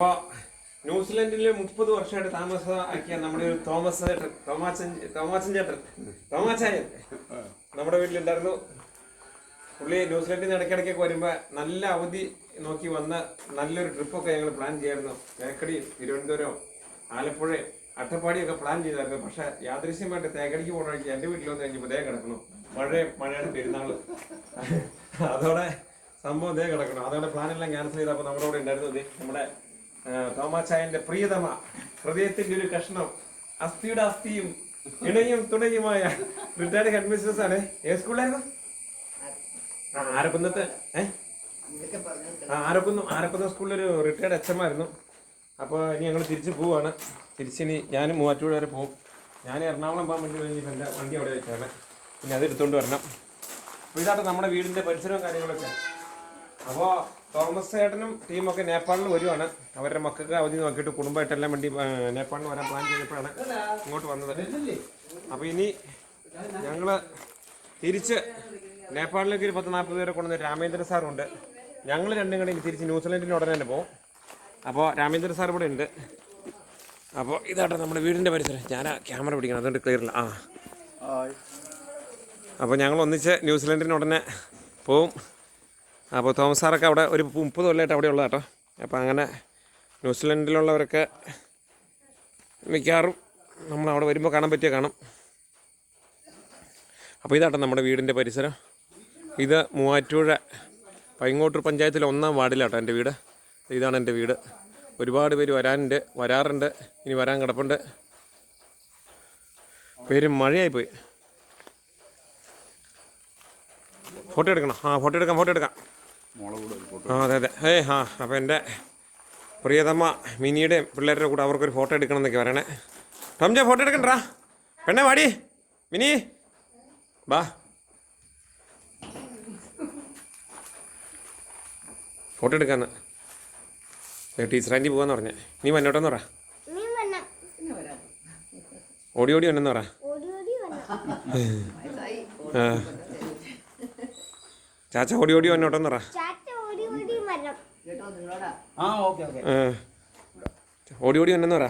അപ്പൊ ന്യൂസിലൻഡിൽ മുപ്പത് വർഷമായിട്ട് താമസമാക്കിയ നമ്മുടെ ഒരു തോമസ് തോമാച്ചൻ തോമാച്ചൻ ചേട്ടൻ തോമാച്ചായൻ. നമ്മുടെ വീട്ടിലുണ്ടായിരുന്നു. പുള്ളി ന്യൂസിലൻഡിൽ നിന്ന് ഇടയ്ക്കിടയ്ക്കൊക്കെ വരുമ്പോൾ നല്ല അവധി നോക്കി വന്ന നല്ലൊരു ട്രിപ്പൊക്കെ ഞങ്ങൾ പ്ലാൻ ചെയ്യായിരുന്നു. തേക്കടി തിരുവനന്തപുരം ആലപ്പുഴ അട്ടപ്പാടിയൊക്കെ പ്ലാൻ ചെയ്തായിരുന്നു. പക്ഷെ യാദൃശ്യമായിട്ട് തേക്കടിക്ക് പോകണ വഴിക്ക് എന്റെ വീട്ടിൽ വന്ന് കഴിഞ്ഞപ്പോൾ ദേ കിടക്കണം മഴയും മഴയുടെ പെരുന്നാൾ അതോടെ സംഭവം ദേ കിടക്കണം അതോടെ പ്ലാനെല്ലാം ക്യാൻസൽ ചെയ്തപ്പോൾ നമ്മുടെ കൂടെ ഉണ്ടായിരുന്നു ദേ നമ്മുടെ തോമാച്ചായന്റെ പ്രിയതമ ഹൃദയത്തിന്റെ ഒരു കഷ്ണം അസ്ഥിയുടെ അസ്ഥിയും ഇണയും തുണയുമായ റിട്ടയർഡ് ഹെഡ് മിസ്ട്രസ് ആണ്. ഏത് സ്കൂളിലായിരുന്നു? ആരക്കുന്നത്തെ ഏഹ് ആരക്കുന്നു ആരക്കുന്ന സ്കൂളിലൊരു റിട്ടയർഡ് ആയിരുന്നു അപ്പോൾ ഇനി ഞങ്ങൾ തിരിച്ച് പോവാണ്. തിരിച്ചിനി ഞാനും മൂവാറ്റുപുഴ വരെ പോകും ഞാൻ എറണാകുളം പോകാൻ വേണ്ടി വേണ്ടി എന്റെ വണ്ടി അവിടെ വെച്ചാണ്. പിന്നെ അത് എടുത്തുകൊണ്ട് വരണം. അപ്പോൾ നമ്മുടെ വീടിന്റെ പരിസരവും കാര്യങ്ങളൊക്കെ. അപ്പോൾ തോമസ് ചേട്ടനും ടീമൊക്കെ നേപ്പാളിൽ വരുവാണ്. അവരുടെ മക്കൾക്ക് അവധി നോക്കിയിട്ട് കുടുംബമായിട്ടെല്ലാം വേണ്ടി നേപ്പാളിൽ വരാൻ പ്ലാൻ ചെയ്തപ്പോഴാണ് ഇങ്ങോട്ട് വന്നത്. അപ്പോൾ ഇനി ഞങ്ങൾ തിരിച്ച് നേപ്പാളിലേക്ക് ഒരു പത്ത് നാൽപ്പത് പേരെ കൊണ്ടുവന്ന രാമേന്ദ്ര സാറുണ്ട്. ഞങ്ങൾ രണ്ടും കൂടെ ഇനി തിരിച്ച് ന്യൂസിലൻഡിന് ഉടനെ തന്നെ പോകും അപ്പോൾ രാമേന്ദ്ര സാർ ഇവിടെ ഉണ്ട്. അപ്പോൾ ഇതാട്ടെ നമ്മുടെ വീടിന്റെ പരിസരം. ഞാൻ ആ ക്യാമറ പിടിക്കണം അതുകൊണ്ട് ക്ലിയർ ഇല്ല. ആ. അപ്പോൾ ഞങ്ങൾ ഒന്നിച്ച് ന്യൂസിലൻഡിന് ഉടനെ പോവും. അപ്പോൾ തോമസ് സാറൊക്കെ അവിടെ ഒരു മുപ്പത് കൊല്ലമായിട്ട് അവിടെ ഉള്ളത് കേട്ടോ. അപ്പോൾ അങ്ങനെ ന്യൂസിലൻഡിലുള്ളവരൊക്കെ മിക്കവാറും നമ്മൾ അവിടെ വരുമ്പോൾ കാണാൻ പറ്റിയ കാണും. അപ്പോൾ ഇതാട്ടോ നമ്മുടെ വീടിന്റെ പരിസരം. ഇത് മൂവാറ്റുപുഴ പൈങ്ങോട്ടൂർ പഞ്ചായത്തിലെ ഒന്നാം വാർഡിലാട്ടോ എന്റെ വീട്. ഇതാണ് എന്റെ വീട്. ഒരുപാട് പേര് വരാനുണ്ട് വരാറുണ്ട് ഇനി വരാൻ കിടപ്പുണ്ട്. പേര് മഴയായിപ്പോയി. ഫോട്ടോ എടുക്കണം. ആ ഫോട്ടോ എടുക്കാം ഫോട്ടോ എടുക്കാം. ആ അതെ അതെ. ഏ ആ അപ്പോൾ എന്റെ പ്രിയതമ്മ മിനിയുടെയും പിള്ളേരുടെ കൂടെ അവർക്കൊരു ഫോട്ടോ എടുക്കണം എന്നൊക്കെ പറയണേ. ടംജ ഫോട്ടോ എടുക്കണ്ടാ? പെണ്ണെ വാടി. മിനി. ബാ. ഫോട്ടോ എടുക്കാന്ന്. ടീച്ചർ ആന്റി പോകാന്ന് പറഞ്ഞേ. നീ വന്നോട്ടെന്ന് പറ. നീ വന്ന. ഓടി ഓടി വന്നെന്ന് പറ. ഓടി ഓടി വന്ന. ആ. ചാച്ച ഓടി ഓടി വന്നോട്ടെന്ന് പറ. ചാറ്റ ഓടി ഓടി വരണം. ആ ഓക്കെ ഓക്കെ. ഓടി ഓടി വന്നെന്ന് പറ.